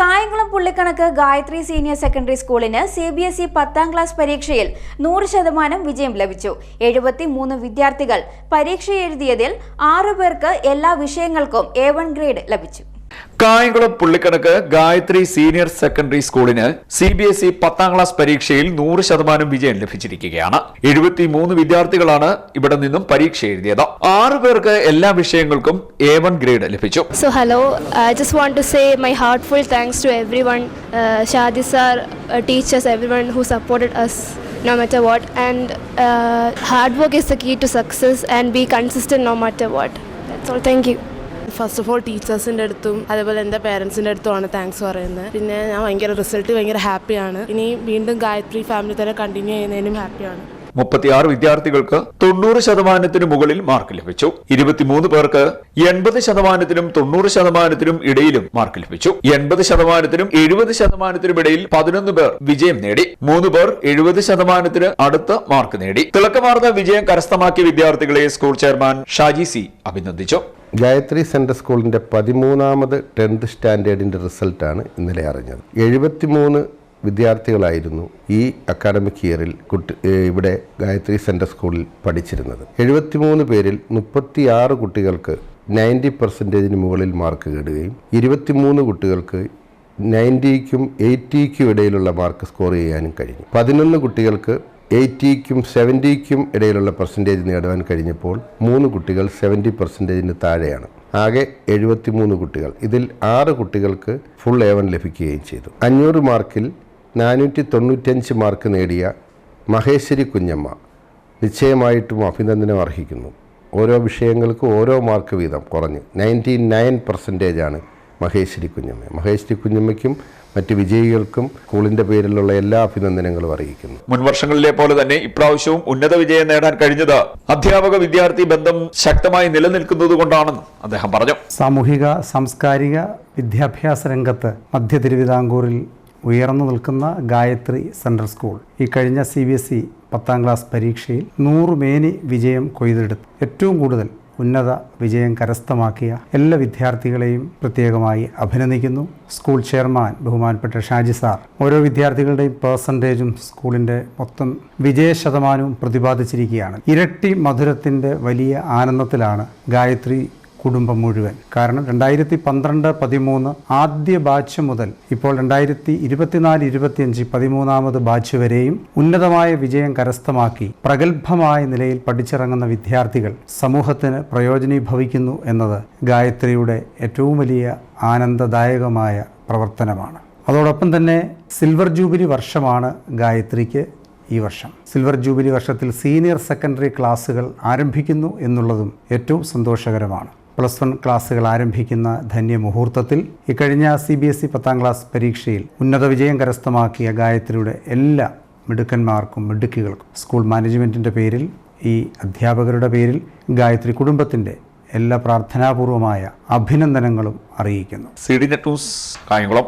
കായംകുളം പുള്ളിക്കണക്ക് Gayathri senior secondary സ്കൂളിന് C B S E പത്താം class പരീക്ഷയിൽ നൂറ് ശതമാനം വിജയം ലഭിച്ചു. എഴുപത്തി മൂന്ന് വിദ്യാർത്ഥികൾ പരീക്ഷ എഴുതിയതിൽ ആറു പേർക്ക് എല്ലാ വിഷയങ്ങൾക്കും എ വൺ ഗ്രേഡ് ലഭിച്ചു. കായംകുളം പുള്ളിക്കണക്ക് ഗായത്രി സീനിയർ സെക്കൻഡറി സ്കൂളിന് സി ബി എസ് ഇ പത്താം ക്ലാസ് പരീക്ഷയിൽ നൂറ് ശതമാനം വിജയം ലഭിച്ചിരിക്കുകയാണ് എഴുപത്തിമൂന്ന് വിദ്യാർത്ഥികളാണ് ഇവിടെ നിന്നും പരീക്ഷ എഴുതിയത് ആറു പേർക്ക് എല്ലാ വിഷയങ്ങൾക്കും എ വൺ ഗ്രേഡ് ലഭിച്ചു So, hello. I just want to say my heartfelt thanks to everyone, uh, Shadi sir, uh, teachers, everyone who supported us no matter what. And uh, hard work is the key to success and be consistent no matter what. That's all. Thank. First of all ടീച്ചേഴ്സിന്റെ അടുത്തും അതേപോലെ എന്റെ പേരൻസിന്റെ അടുത്തുമാണ് thanks പറയുന്നത്. പിന്നെ ഞാൻ ഭയങ്കര result ഭയങ്കര ഹാപ്പിയാണ് ഇനി വീണ്ടും ഗായത്രി ഫാമിലി തന്നെ കണ്ടിന്യൂ ചെയ്യുന്നതിനും ഹാപ്പിയാണ് മുപ്പത്തിയാറ് വിദ്യാർത്ഥികൾക്ക് തൊണ്ണൂറ് ശതമാനത്തിന് മുകളിൽ മാർക്ക് ലഭിച്ചു. ഇരുപത്തിമൂന്ന് പേർക്ക് എൺപത് ശതമാനത്തിനും തൊണ്ണൂറ് ശതമാനത്തിനും ഇടയിലും മാർക്ക് ലഭിച്ചു. എൺപത് ശതമാനത്തിനും എഴുപത് ശതമാനത്തിനും ഇടയിൽ പതിനൊന്ന് പേർ വിജയം നേടി. മൂന്ന് പേർ എഴുപത് ശതമാനത്തിന് അടുത്ത് മാർക്ക് നേടി. തിളക്കമാർന്ന വിജയം കരസ്ഥമാക്കിയ വിദ്യാർത്ഥികളെ സ്കൂൾ ചെയർമാൻ ഷാജി സി അഭിനന്ദിച്ചു. ഗായത്രി സെൻട്രൽ സ്കൂളിന്റെ പതിമൂന്നാമത് ടെൻത്ത് സ്റ്റാൻഡേർഡിന്റെ റിസൾട്ടാണ് ഇന്നലെ അറിഞ്ഞത്. എഴുപത്തിമൂന്ന് വിദ്യാർത്ഥികളായിരുന്നു ഈ അക്കാഡമിക് ഇയറിൽ കുട്ടി ഇവിടെ ഗായത്രി സെൻട്രൽ സ്കൂളിൽ പഠിച്ചിരുന്നത്. എഴുപത്തിമൂന്ന് പേരിൽ മുപ്പത്തിയാറ് കുട്ടികൾക്ക് നയന്റി പെർസെന്റേജിന് മുകളിൽ മാർക്ക് നേടുകയും ഇരുപത്തിമൂന്ന് കുട്ടികൾക്ക് നയന്റിക്കും എയ്റ്റിക്കും ഇടയിലുള്ള മാർക്ക് സ്കോർ ചെയ്യാനും കഴിഞ്ഞു. പതിനൊന്ന് കുട്ടികൾക്ക് എയ്റ്റിക്കും സെവന്റിക്കും ഇടയിലുള്ള പെർസെന്റേജ് നേടുവാൻ കഴിഞ്ഞപ്പോൾ മൂന്ന് കുട്ടികൾ സെവന്റി പെർസെന്റേജിന് താഴെയാണ്. ആകെ എഴുപത്തിമൂന്ന് കുട്ടികൾ. ഇതിൽ ആറ് കുട്ടികൾക്ക് ഫുൾ എ വൺ ലഭിക്കുകയും ചെയ്തു. അഞ്ഞൂറ് മാർക്കിൽ നാനൂറ്റി തൊണ്ണൂറ്റഞ്ച് മാർക്ക് നേടിയ മഹേശ്വരി കുഞ്ഞമ്മ നിശ്ചയമായിട്ടും അഭിനന്ദനം അർഹിക്കുന്നു. ഓരോ വിഷയങ്ങൾക്കും ഓരോ മാർക്ക് വീതം കുറഞ്ഞ്. നയന്റി നയൻ പെർസെന്റേജാണ് മഹേശ്വരി കുഞ്ഞമ്മ. മഹേശ്വരി കുഞ്ഞമ്മയ്ക്കും മറ്റ് വിജയികൾക്കും സ്കൂളിന്റെ പേരിലുള്ള എല്ലാ അഭിനന്ദനങ്ങളും അറിയിക്കുന്നു. മുൻ വർഷങ്ങളിലെ പോലെ തന്നെ ഇപ്രാവശ്യവും ഉന്നത വിജയം നേടാൻ കഴിഞ്ഞത് അധ്യാപക വിദ്യാർത്ഥി ബന്ധം ശക്തമായി നിലനിൽക്കുന്നത് കൊണ്ടാണെന്ന് അദ്ദേഹം പറഞ്ഞു. സാമൂഹിക സാംസ്കാരിക വിദ്യാഭ്യാസ രംഗത്ത് മധ്യ തിരുവിതാംകൂറിൽ ഉയർന്നു നിൽക്കുന്ന ഗായത്രി സെൻട്രൽ സ്കൂൾ ഈ കഴിഞ്ഞ സി ബി എസ് ഇ പത്താം ക്ലാസ് പരീക്ഷയിൽ നൂറ് മേനി വിജയം കൊയ്തെടുത്തു ഏറ്റവും കൂടുതൽ ഉന്നത വിജയം കരസ്ഥമാക്കിയ എല്ലാ വിദ്യാർത്ഥികളെയും പ്രത്യേകമായി അഭിനന്ദിക്കുന്നു. സ്കൂൾ ചെയർമാൻ ബഹുമാനപ്പെട്ട ഷാജി സാർ ഓരോ വിദ്യാർത്ഥികളുടെയും പേഴ്സന്റേജും സ്കൂളിന്റെ മൊത്തം വിജയ ശതമാനവും പ്രതിപാദിച്ചിരിക്കുകയാണ്. ഇരട്ടി മധുരത്തിന്റെ വലിയ ആനന്ദത്തിലാണ് ഗായത്രി കുടുംബം മുഴുവൻ. കാരണം രണ്ടായിരത്തി പന്ത്രണ്ട് പതിമൂന്ന് ആദ്യ ബാച്ച് മുതൽ ഇപ്പോൾ രണ്ടായിരത്തി ഇരുപത്തിനാല് ഇരുപത്തിയഞ്ച് പതിമൂന്നാമത് ബാച്ച് വരെയും ഉന്നതമായ വിജയം കരസ്ഥമാക്കി പ്രഗത്ഭമായ നിലയിൽ പഠിച്ചിറങ്ങുന്ന വിദ്യാർത്ഥികൾ സമൂഹത്തിന് പ്രയോജനീഭവിക്കുന്നു എന്നത് ഗായത്രിയുടെ ഏറ്റവും വലിയ ആനന്ദദായകമായ പ്രവർത്തനമാണ്. അതോടൊപ്പം തന്നെ സിൽവർ ജൂബിലി വർഷമാണ് ഗായത്രിക്ക് ഈ വർഷം. സിൽവർ ജൂബിലി വർഷത്തിൽ സീനിയർ സെക്കൻഡറി ക്ലാസ്സുകൾ ആരംഭിക്കുന്നു എന്നുള്ളതും ഏറ്റവും സന്തോഷകരമാണ്. പ്ലസ് വൺ ക്ലാസ്സുകൾ ആരംഭിക്കുന്ന ധന്യ മുഹൂർത്തത്തിൽ ഇക്കഴിഞ്ഞ സി ബി എസ് ഇ പത്താം ക്ലാസ് പരീക്ഷയിൽ ഉന്നത വിജയം കരസ്ഥമാക്കിയ ഗായത്രിയുടെ എല്ലാ മിടുക്കന്മാർക്കും മിടുക്കികൾക്കും സ്കൂൾ മാനേജ്മെന്റിന്റെ പേരിൽ ഈ അധ്യാപകരുടെ പേരിൽ ഗായത്രി കുടുംബത്തിന്റെ എല്ലാ പ്രാർത്ഥനാപൂർവമായ അഭിനന്ദനങ്ങളും അറിയിക്കുന്നു. C D net news Kayamkulam.